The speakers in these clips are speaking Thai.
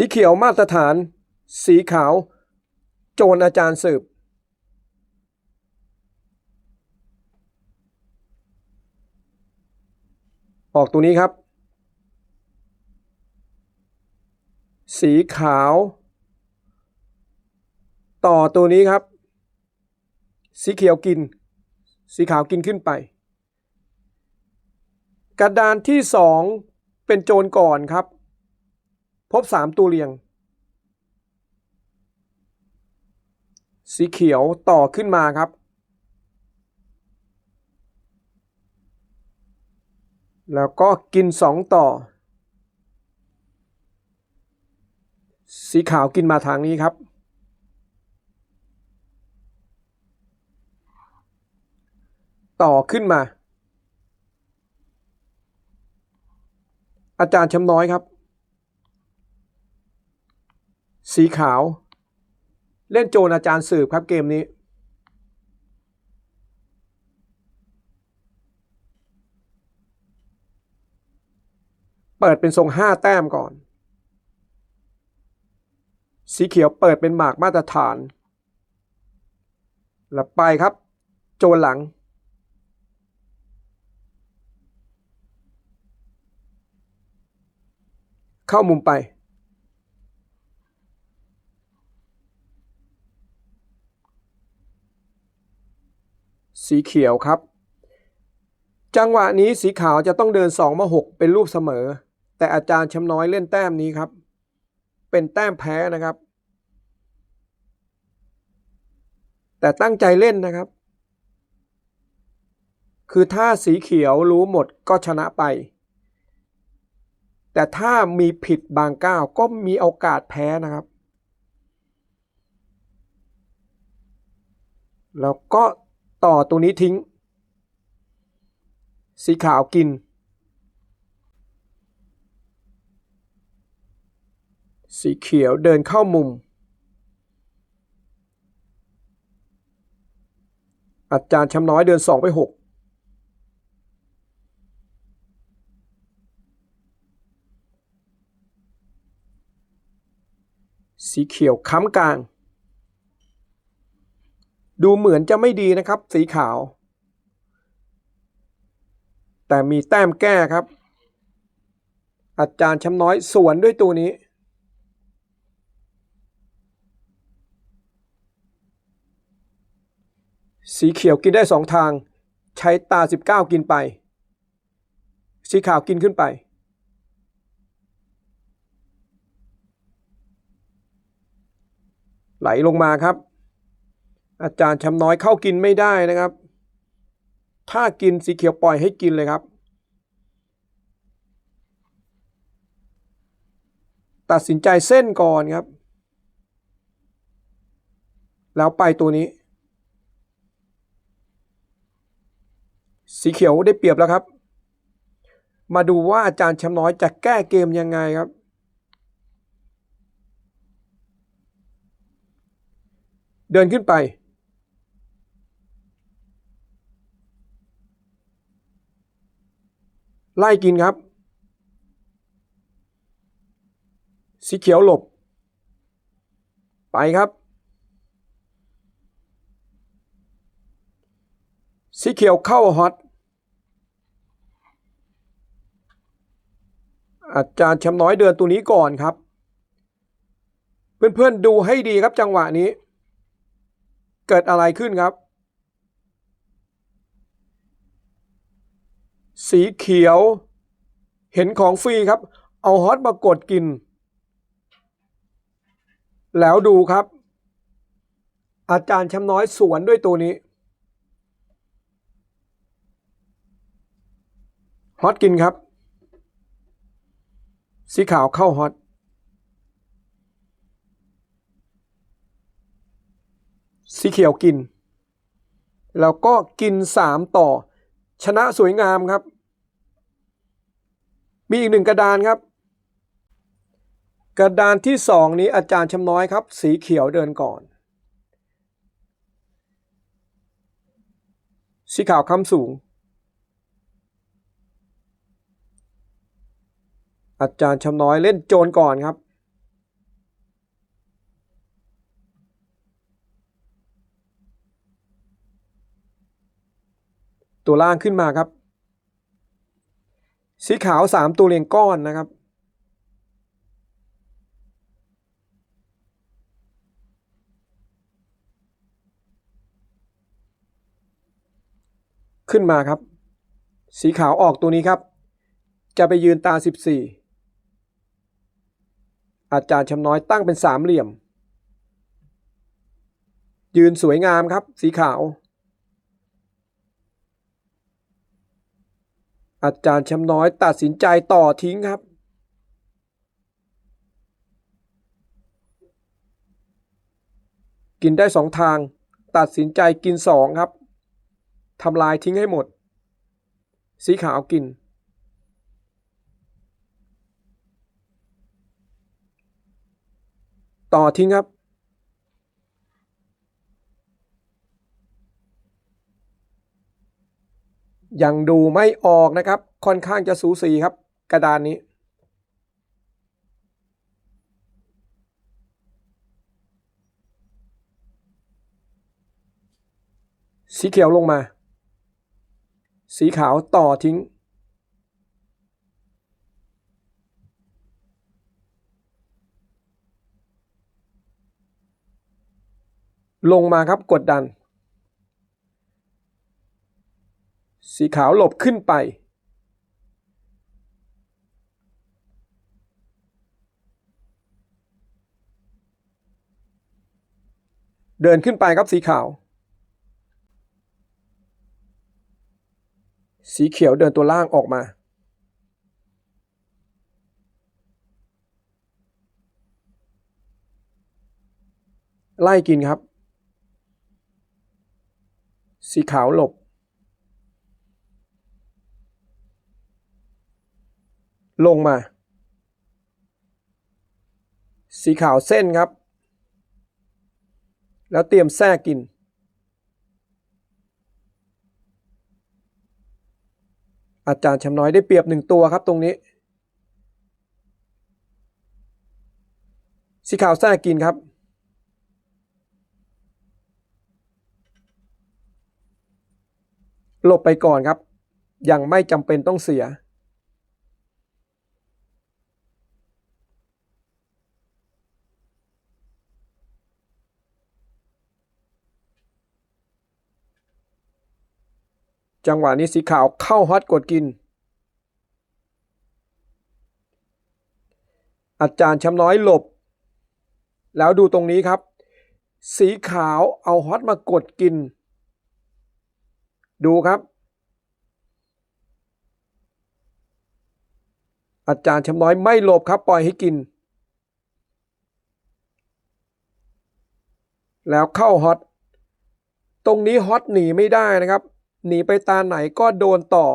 สีเขียวมาตรฐาน สีขาว โจรอาจารย์สืบ ออกตัวนี้ครับ สีขาว ต่อตัวนี้ครับ สีเขียวกิน สีขาวกินขึ้นไป กระดานที่สองเป็นโจรก่อนครับ พบสามตัวเรียง สีเขียวต่อขึ้นมาครับ แล้วก็กินสองต่อ สีขาวกินมาทางนี้ครับ ต่อขึ้นมา อาจารย์ชำน้อยครับ สีขาว เล่นโจรอาจารย์สืบครับเกมนี้ เปิดเป็นทรงห้าแต้มก่อน สีเขียวเปิดเป็นหมากมาตรฐานแล้วไปครับ โจรหลังเข้ามุมไป สีเขียวครับ จังหวะนี้สีขาวจะต้องเดิน2มา6เป็นรูปเสมอ แต่อาจารย์ชำน้อยเล่นแต้มนี้ครับ เป็นแต้มแพ้นะครับ แต่ตั้งใจเล่นนะครับ คือถ้าสีเขียวรู้หมดก็ชนะไป แต่ถ้ามีผิดบางก้าวก็มีโอกาสแพ้นะครับแล้วก็ ต่อตรงนี้ทิ้ง สีขาวกิน สีเขียวเดินเข้ามุม อาจารย์ชำน้อยเดินสองไปหกสีเขียวค้ำกลาง ดูเหมือนจะไม่ดีนะครับ สีขาว แต่มีแต้มแก้ครับ อาจารย์ช้ำน้อยสวนด้วยตัวนี้ สีเขียวกินได้สองทาง ใช้ตา 19 กินไป สีขาวกินขึ้นไปไหลลงมาครับ อาจารย์ชำน้อยเข้ากินไม่ได้นะครับ ถ้ากินสีเขียวปล่อยให้กินเลยครับ ตัดสินใจเส้นก่อนครับ แล้วไปตัวนี้ สีเขียวได้เปรียบแล้วครับ มาดูว่าอาจารย์ชำน้อยจะแก้เกมยังไงครับเดินขึ้นไป ไล่กินครับ สีเขียวหลบ ไปครับ สีเขียวเข้าฮอตอาจารย์ชำน้อยเดินตัวนี้ก่อนครับ เพื่อนๆดูให้ดีครับจังหวะนี้ เกิดอะไรขึ้นครับ สีเขียว เห็นของฟรีครับ เอาฮอตมากดกิน แล้วดูครับ อาจารย์ชำน้อยสวนด้วยตัวนี้ฮอตกินครับ สีขาวเข้าฮอตสีเขียวกิน แล้วก็กินสามต่อ ชนะสวยงามครับ มีอีกหนึ่งกระดานครับ กระดานที่สองนี้อาจารย์ชำน้อยครับ สีเขียวเดินก่อน สีขาวคำสูง อาจารย์ชำน้อยเล่นโจรก่อนครับ ตัวล่างขึ้นมาครับ สีขาวสามตัวเรียงก้อนนะครับ ขึ้นมาครับ สีขาวออกตัวนี้ครับ จะไปยืนตาสิบสี่อาจารย์ชำน้อยตั้งเป็นสามเหลี่ยม ยืนสวยงามครับ สีขาว อาจารย์ชำน้อยตัดสินใจต่อทิ้งครับ กินได้สองทาง ตัดสินใจกินสองครับทำลายทิ้งให้หมด สีขาวกิน ต่อทิ้งครับ ยังดูไม่ออกนะครับ ค่อนข้างจะสูสีครับ กระดานนี้ สีเขียวลงมา สีขาวต่อทิ้ง ลงมาครับกดดัน สีขาวหลบขึ้นไป เดินขึ้นไปครับสีขาว สีเขียวเดินตัวล่างออกมา ไล่กินครับ สีขาวหลบ ลงมา สีขาวเส้นครับ แล้วเตรียมแทรกกิน อาจารย์ชำน้อยได้เปรียบหนึ่งตัวครับตรงนี้ สีขาวแทรกกินครับหลบไปก่อนครับ ยังไม่จำเป็นต้องเสีย จังหวะนี้สีขาวเข้าฮอตกดกิน อาจารย์ช้ำน้อยหลบ แล้วดูตรงนี้ครับ สีขาวเอาฮอตมากดกิน ดูครับ อาจารย์ช้ำน้อยไม่หลบครับปล่อยให้กิน แล้วเข้าฮอต ตรงนี้ฮอตหนีไม่ได้นะครับ หนีไปตาไหนก็โดนต่อ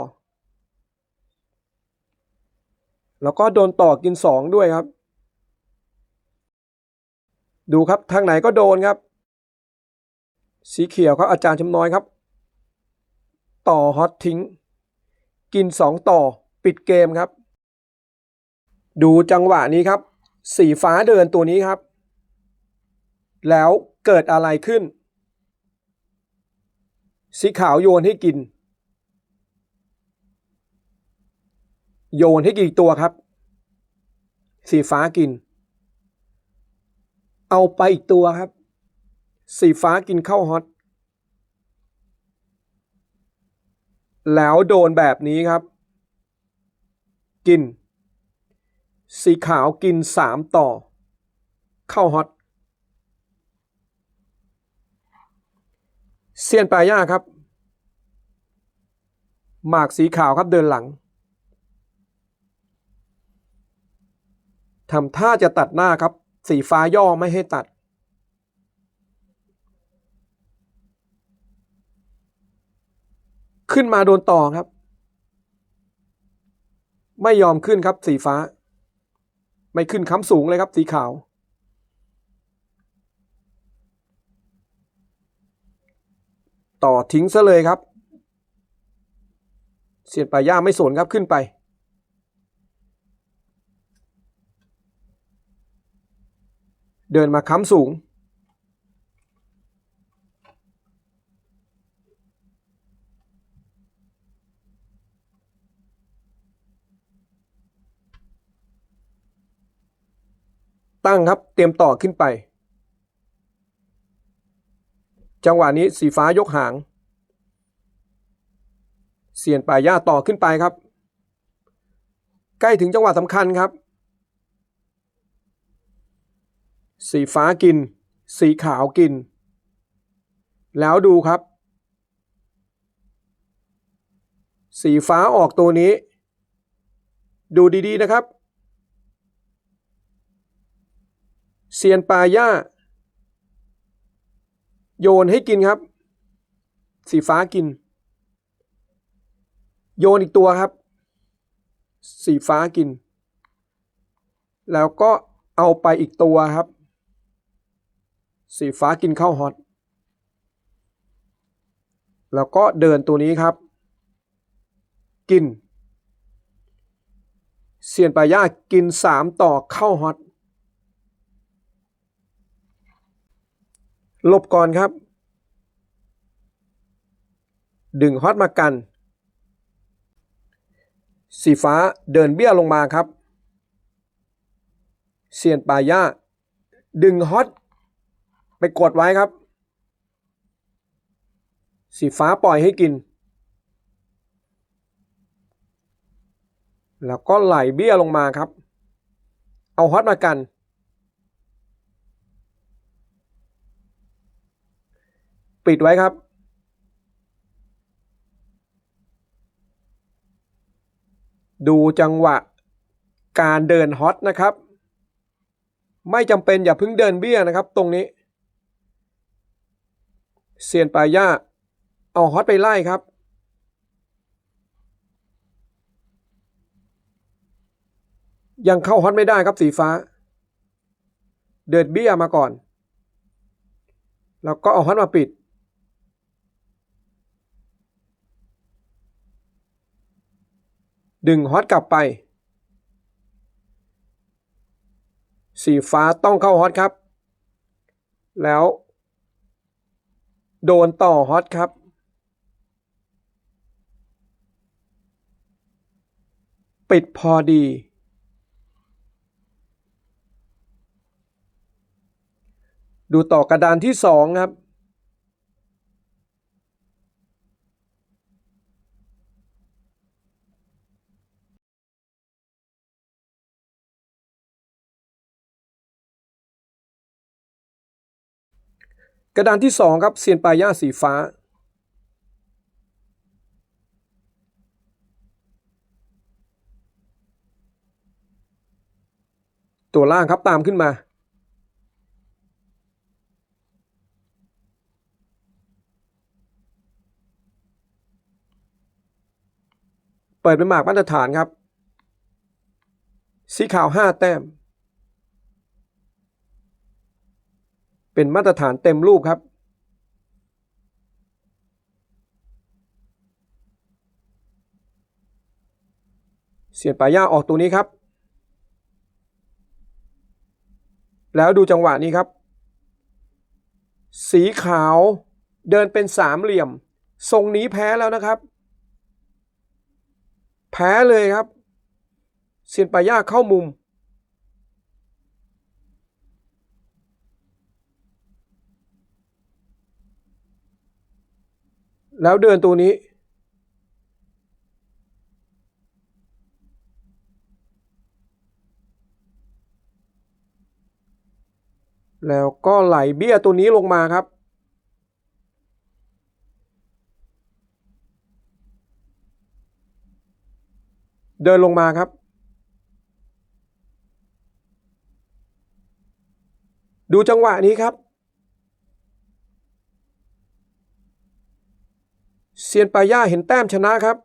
แล้วก็โดนต่อกินสองด้วยครับ ดูครับทางไหนก็โดนครับ สีเขียวครับอาจารย์ชำน้อยครับ ต่อฮอตทิ้ง กินสองต่อปิดเกมครับ ดูจังหวะนี้ครับ สีฟ้าเดินตัวนี้ครับ แล้วเกิดอะไรขึ้น สีขาวโยนให้กิน โยนให้กี่ตัวครับ สีฟ้ากิน เอาไปอีกตัวครับ สีฟ้ากินข้าวฮอต แล้วโดนแบบนี้ครับ กิน สีขาวกินสามต่อข้าวฮอต เซียนปลายาครับ หมากสีขาวครับเดินหลังทำท่าจะตัดหน้าครับ สีฟ้าย่อไม่ให้ตัด ขึ้นมาโดนต่อครับ ไม่ยอมขึ้นครับสีฟ้า ไม่ขึ้นค้ำสูงเลยครับสีขาว ต่อทิ้งซะเลยครับ เสียนปลาย่าไม่สนครับขึ้นไป เดินมาค้ำสูง ตั้งครับเตรียมต่อขึ้นไป จังหวะนี้สีฟ้ายกหาง เสียนป่าย่าต่อขึ้นไปครับ ใกล้ถึงจังหวะสำคัญครับ สีฟ้ากิน สีขาวกิน แล้วดูครับ สีฟ้าออกตัวนี้ ดูดีๆนะครับเซียนปลาย่า โยนให้กินครับ สีฟ้ากิน โยนอีกตัวครับ สีฟ้ากิน แล้วก็เอาไปอีกตัวครับ สีฟ้ากินข้าวฮอตแล้วก็เดินตัวนี้ครับ กินเซียนปลาย่ากินสามต่อเข้าฮอต หลบก่อนครับ ดึงฮอตมากัน สีฟ้าเดินเบี้ยลงมาครับ เซียนปลาย่าดึงฮอตไปกดไว้ครับ สีฟ้าปล่อยให้กิน แล้วก็ไหลเบี้ยลงมาครับ เอาฮอตมากัน ปิดไว้ครับ ดูจังหวะการเดินฮอตนะครับ ไม่จำเป็นอย่าเพิ่งเดินเบี้ยนะครับ ตรงนี้ เซียนปลาย่าเอาฮอตไปไล่ครับยังเข้าฮอตไม่ได้ครับสีฟ้า เดินเบี้ยมาก่อน แล้วก็เอาฮอตมาปิด ดึงฮอตกลับไป สีฟ้าต้องเข้าฮอตครับ แล้ว โดนต่อฮอตครับ ปิดพอดี ดูต่อกระดานที่สองครับ กระดานที่สองครับเซียนปลาย่าสีฟ้า ตัวล่างครับตามขึ้นมา เปิดเป็นหมากมาตรฐานครับ สีขาวห้าแต้ม เป็นมาตรฐานเต็มรูปครับ เสียนปลาย่าออกตัวนี้ครับ แล้วดูจังหวะนี้ครับ สีขาวเดินเป็นสามเหลี่ยม ทรงนี้แพ้แล้วนะครับ แพ้เลยครับเซียนปลาย่าเข้ามุม แล้วเดินตัวนี้ แล้วก็ไหลเบี้ยตัวนี้ลงมาครับ เดินลงมาครับ ดูจังหวะนี้ครับ ซียนปาย่าเห็นแต้มชนะครับ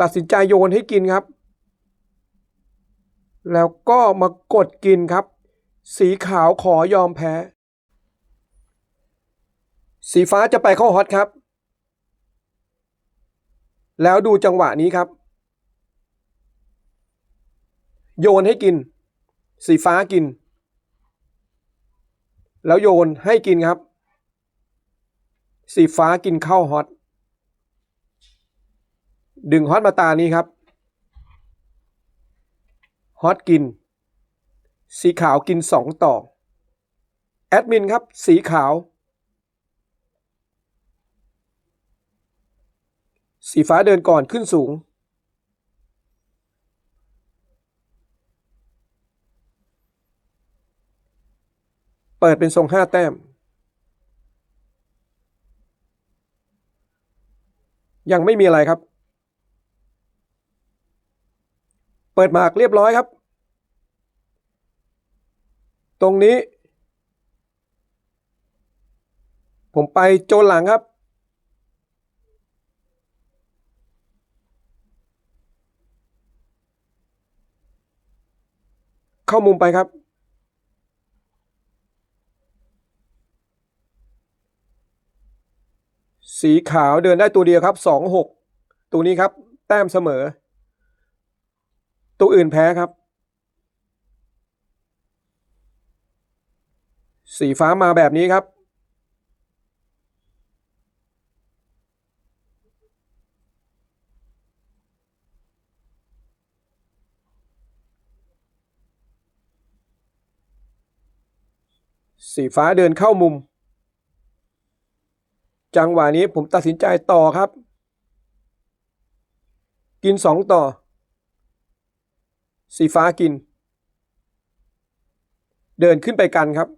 ตัดสินใจโยนให้กินครับ แล้วก็มากดกินครับ สีขาวขอยอมแพ้ สีฟ้าจะไปเข้าฮอตครับ แล้วดูจังหวะนี้ครับ โยนให้กิน สีฟ้ากิน แล้วโยนให้กินครับ สีฟ้ากินข้าวฮอต ดึงฮอตมาตานี้ครับ ฮอตกิน สีขาวกินสองต่อ แอดมินครับ สีขาว สีฟ้าเดินก่อนขึ้นสูง เปิดเป็นทรงห้าแต้ม ยังไม่มีอะไรครับ เปิดหมากเรียบร้อยครับ ตรงนี้ ผมไปโจนหลังครับ เข้ามุมไปครับ สีขาวเดินได้ตัวเดียวครับสองหกตัวนี้ครับ แต้มเสมอ ตัวอื่นแพ้ครับ สีฟ้ามาแบบนี้ครับสีฟ้าเดินเข้ามุม จังหวะนี้ผมตัดสินใจต่อครับ กินสองต่อ สีฟ้ากิน เดินขึ้นไปกันครับ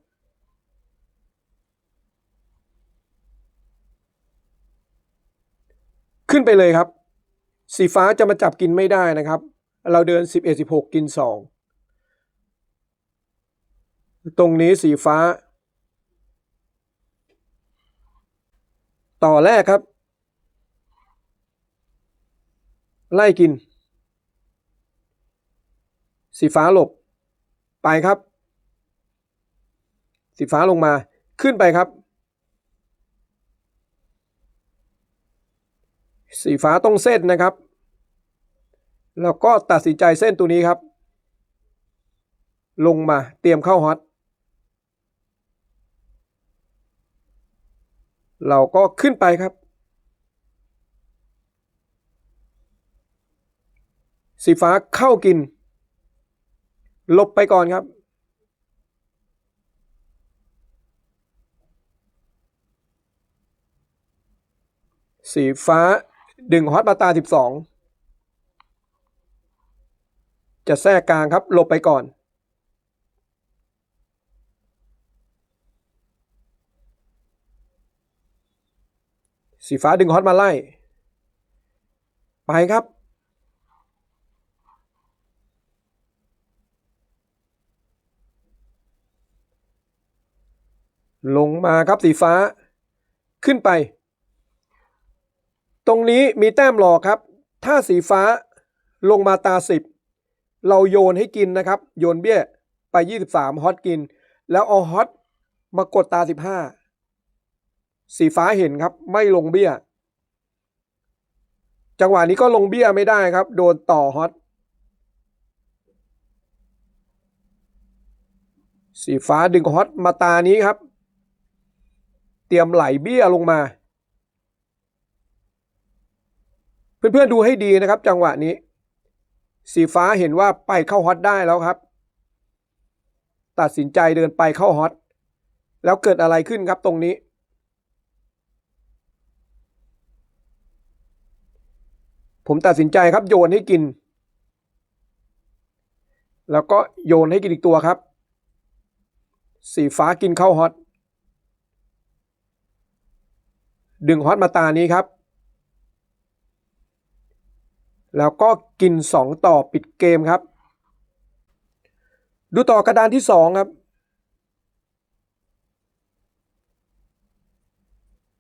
ขึ้นไปเลยครับ สีฟ้าจะมาจับกินไม่ได้นะครับ เราเดิน 11 16 กิน 2 ตรงนี้สีฟ้า ต่อแรกครับ ไล่กิน สีฟ้าหลบ ไปครับ สีฟ้าลงมาขึ้นไปครับ สีฟ้าต้องเส้นนะครับ แล้วก็ตัดสินใจเส้นตัวนี้ครับ ลงมาเตรียมเข้าฮอต เราก็ขึ้นไปครับ สีฟ้าเข้ากิน ลบไปก่อนครับ สีฟ้าดึงฮอตมาตา 12 จะแทรกกลางครับหลบไปก่อน สีฟ้าดึงฮอตมาไล่ ไปครับ ลงมาครับสีฟ้า ขึ้นไป ตรงนี้มีแต้มหลอกครับ ถ้าสีฟ้าลงมาตาสิบเราโยนให้กินนะครับ โยนเบี้ยไป 23 ฮอตกิน แล้วเอาฮอตมากดตา 15 สีฟ้าเห็นครับ ไม่ลงเบี้ย จังหวะนี้ก็ลงเบี้ยไม่ได้ครับ โดนต่อฮอตสีฟ้าดึงฮอตมาตานี้ครับ เตรียมไหลเบี้ยลงมา เพื่อนๆดูให้ดีนะครับ จังหวะนี้ สีฟ้าเห็นว่าไปเข้าฮอตได้แล้วครับ ตัดสินใจเดินไปเข้าฮอตแล้วเกิดอะไรขึ้นครับตรงนี้ ผมตัดสินใจครับโยนให้กิน แล้วก็โยนให้กินอีกตัวครับ สีฟ้ากินเข้าฮอต ดึงฮอตมาตานี้ครับ แล้วก็กินสองต่อปิดเกมครับ ดูต่อกระดานที่สองครับ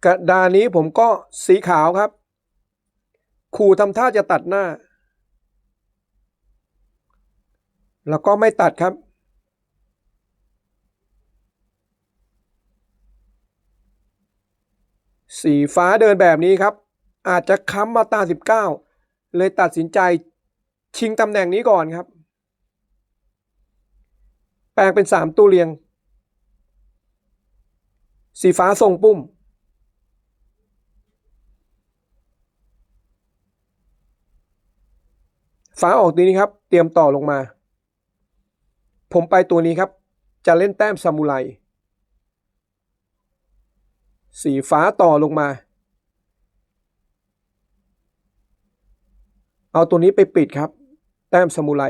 กระดานนี้ผมก็สีขาวครับ ขู่ทำท่าจะตัดหน้า แล้วก็ไม่ตัดครับ สีฟ้าเดินแบบนี้ครับ อาจจะค้ำมาตา 19 เลยตัดสินใจชิงตำแหน่งนี้ก่อนครับ แปลงเป็นสามตู้เรียง สีฟ้าทรงปุ้ม ฟ้าออกตัวนี้ครับ เตรียมต่อลงมา ผมไปตัวนี้ครับ จะเล่นแต้มซามูไรสีฟ้าต่อลงมา เอาตัวนี้ไปปิดครับ แต้มซามูไร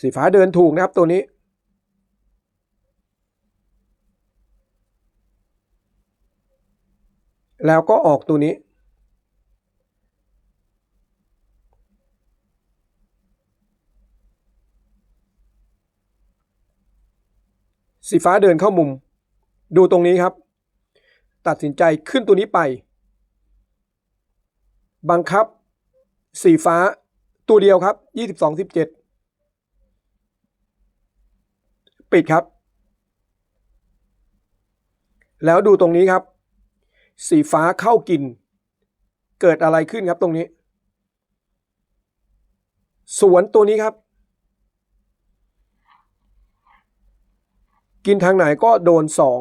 สีฟ้าเดินถูกนะครับตัวนี้ แล้วก็ออกตัวนี้ สีฟ้าเดินเข้ามุม ดูตรงนี้ครับ ตัดสินใจขึ้นตัวนี้ไป บังคับ สีฟ้าตัวเดียวครับ 22 17 ปิดครับ แล้วดูตรงนี้ครับ สีฟ้าเข้ากิน เกิดอะไรขึ้นครับตรงนี้ สวนตัวนี้ครับ กินทางไหนก็โดนสอง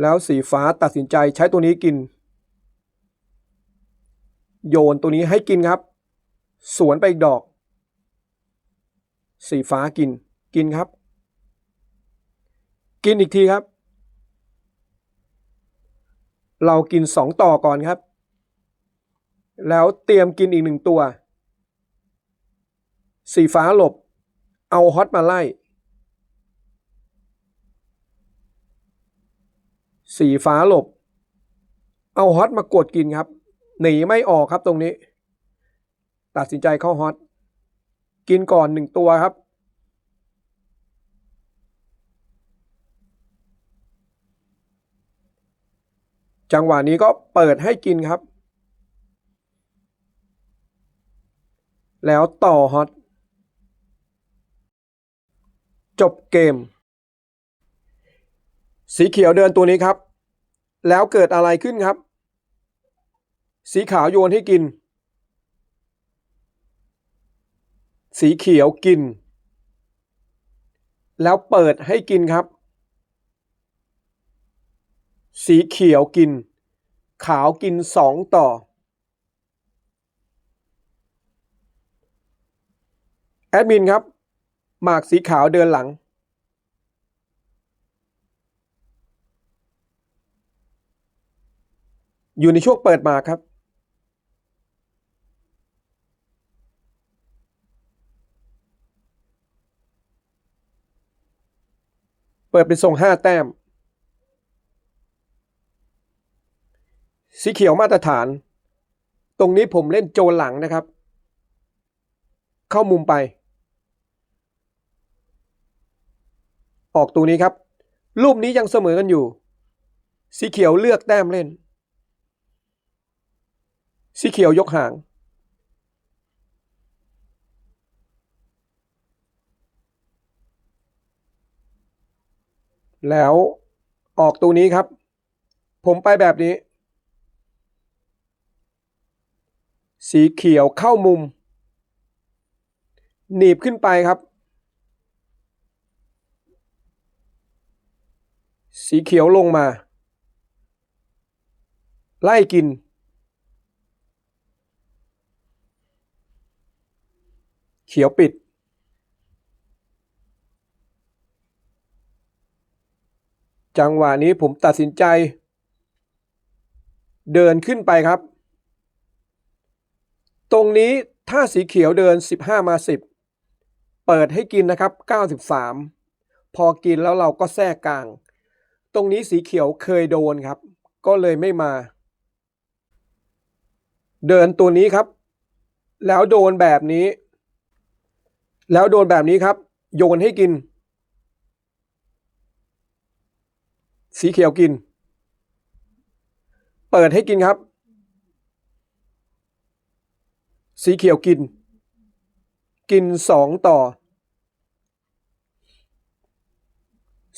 แล้วสีฟ้าตัดสินใจใช้ตัวนี้กิน โยนตัวนี้ให้กินครับ สวนไปอีกดอก สีฟ้ากินกินครับ กินอีกทีครับ เรากินสองต่อก่อนครับ แล้วเตรียมกินอีกหนึ่งตัว สีฟ้าหลบ เอาฮอตมาไล่ สีฟ้าหลบ เอาฮอตมากดกินครับ หนีไม่ออกครับตรงนี้ ตัดสินใจเข้าฮอต กินก่อนหนึ่งตัวครับ จังหวะนี้ก็เปิดให้กินครับ แล้วต่อฮอต จบเกม สีเขียวเดินตัวนี้ครับ แล้วเกิดอะไรขึ้นครับ สีขาวโยนให้กิน สีเขียวกิน แล้วเปิดให้กินครับ สีเขียวกิน ขาวกินสองต่อแอดมินครับ หมากสีขาวเดินหลังอยู่ในช่วงเปิดหมากครับ เปิดเป็นทรงห้าแต้ม สีเขียวมาตรฐาน ตรงนี้ผมเล่นโจหลังนะครับ เข้ามุมไป ออกตัวนี้ครับ รูปนี้ยังเสมอกันอยู่ สีเขียวเลือกแต้มเล่น สีเขียวยกหาง แล้วออกตัวนี้ครับ ผมไปแบบนี้ สีเขียวเข้ามุม หนีบขึ้นไปครับ สีเขียวลงมา ไล่กิน เขียวปิด จังหวะนี้ผมตัดสินใจ เดินขึ้นไปครับ ตรงนี้ถ้าสีเขียวเดิน 15 มา 10 เปิดให้กินนะครับ 93 พอกินแล้วเราก็แทรกกลาง ตรงนี้สีเขียวเคยโดนครับ ก็เลยไม่มา เดินตัวนี้ครับ แล้วโดนแบบนี้ แล้วโดนแบบนี้ครับ โยนให้กิน สีเขียวกิน เปิดให้กินครับ สีเขียวกิน กินสองต่อ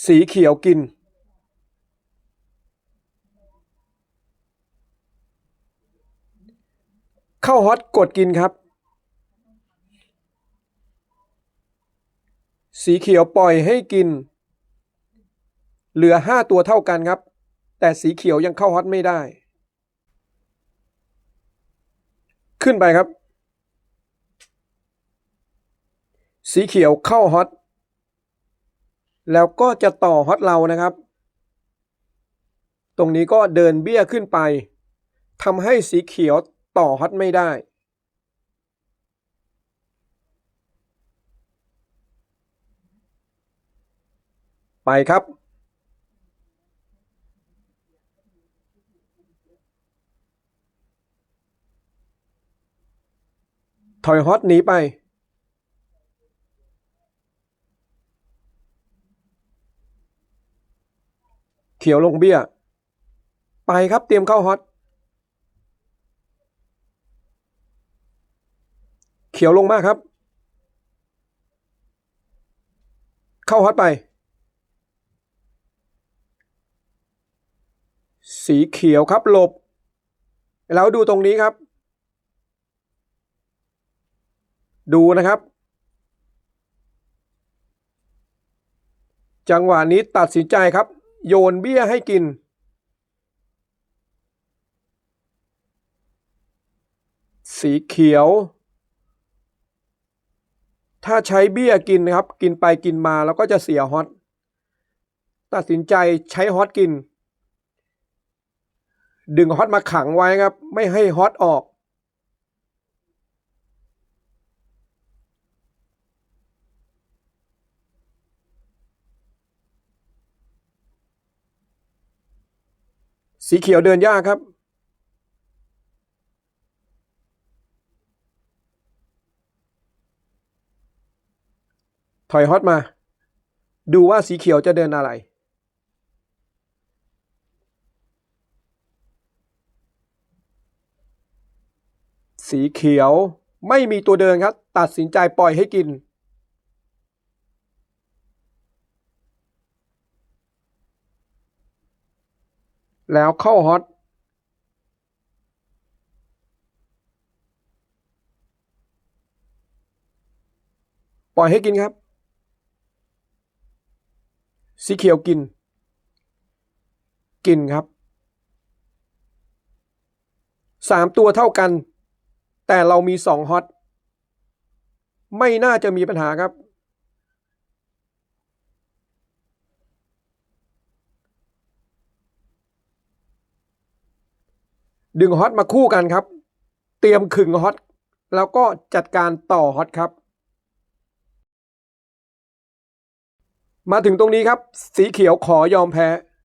สีเขียวกิน ข้าฮอตกดกินครับ สีเขียวปล่อยให้กิน เหลือห้าตัวเท่ากันครับ แต่สีเขียวยังเข้าฮอตไม่ได้ ขึ้นไปครับ สีเขียวเข้าฮอตแล้วก็จะต่อฮอตเรานะครับ ตรงนี้ก็เดินเบี้ยขึ้นไปทำให้สีเขียว ต่อฮอตไม่ได้ ไปครับ ถอยฮอตหนีไปเขียวลงเบี้ย ไปครับเตรียมเข้าฮอต เขียวลงมากครับ เข้าฮอตไป สีเขียวครับหลบ แล้วดูตรงนี้ครับ ดูนะครับ จังหวะนี้ตัดสินใจครับ โยนเบี้ยให้กินสีเขียว ถ้าใช้เบี้ยกินนะครับ กินไปกินมาแล้วก็จะเสียฮอตตัดสินใจใช้ฮอตกิน ดึงฮอตมาขังไว้ครับ ไม่ให้ฮอตออก สีเขียวเดินยากครับ ถอยฮอตมา ดูว่าสีเขียวจะเดินอะไร สีเขียวไม่มีตัวเดินครับ ตัดสินใจปล่อยให้กิน แล้วเข้าฮอตปล่อยให้กินครับ สีเขียวกิน กินครับสามตัวเท่ากัน แต่เรามีสองฮอตไม่น่าจะมีปัญหาครับ ดึงฮอตมาคู่กันครับ เตรียมขึงฮอตแล้วก็จัดการต่อฮอตครับ มาถึงตรงนี้ครับ สีเขียวขอยอมแพ้